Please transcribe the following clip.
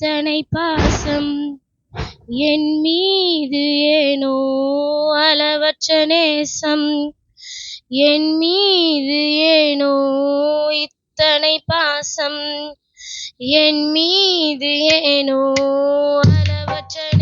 இத்தனை பாசம் என் மீது ஏனோ அளவற்ற நேசம் என் மீது ஏனோ இத்தனை பாசம் என் மீது ஏனோ அளவற்ற